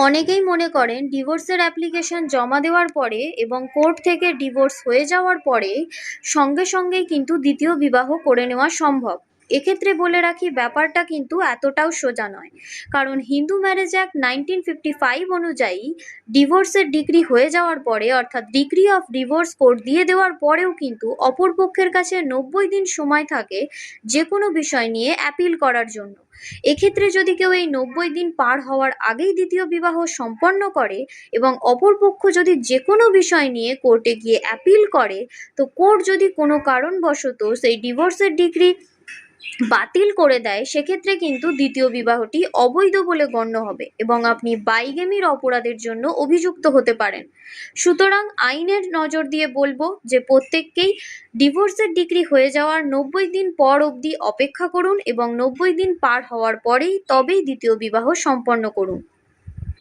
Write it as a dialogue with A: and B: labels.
A: অনেকেই মনে করেন ডিভোর্সের অ্যাপ্লিকেশন জমা দেওয়ার পরে এবং কোর্ট থেকে ডিভোর্স হয়ে যাওয়ার পরে সঙ্গে সঙ্গেই কিন্তু দ্বিতীয় বিবাহ করে নেওয়া সম্ভব। এক্ষেত্রে বলে রাখি, ব্যাপারটা কিন্তু এতটাও সোজা নয়। কারণ Hindu marriage act nineteen fifty five অনুযায়ী ডিভোর্সের ডিগ্রি হয়ে যাওয়ার পরে, অর্থাৎ ডিগ্রি অফ ডিভোর্স কোর্ট দিয়ে দেওয়ার পরেও কিন্তু অপর পক্ষের কাছে নব্বই দিন সময় থাকে যে কোনো বিষয় নিয়ে অ্যাপিল করার জন্য। এক্ষেত্রে যদি কেউ এই নব্বই দিন পার হওয়ার আগেই দ্বিতীয় বিবাহ সম্পন্ন করে এবং অপর পক্ষ যদি যে কোনো বিষয় নিয়ে কোর্টে গিয়ে অ্যাপিল করে, তো কোর্ট যদি কোনো কারণবশত সেই ডিভোর্সের ডিগ্রি বাতিল করে দেয়, সেক্ষেত্রে কিন্তু দ্বিতীয় বিবাহটি অবৈধ বলে গণ্য হবে এবং আপনি বাইগেমির অপরাধের জন্য অভিযুক্ত হতে পারেন। সুতরাং আইনের নজর দিয়ে বলব যে প্রত্যেককেই ডিভোর্সের ডিগ্রি হয়ে যাওয়ার নব্বই দিন পর অবধি অপেক্ষা করুন এবং নব্বই দিন পার হওয়ার পরেই তবেই দ্বিতীয় বিবাহ সম্পন্ন করুন।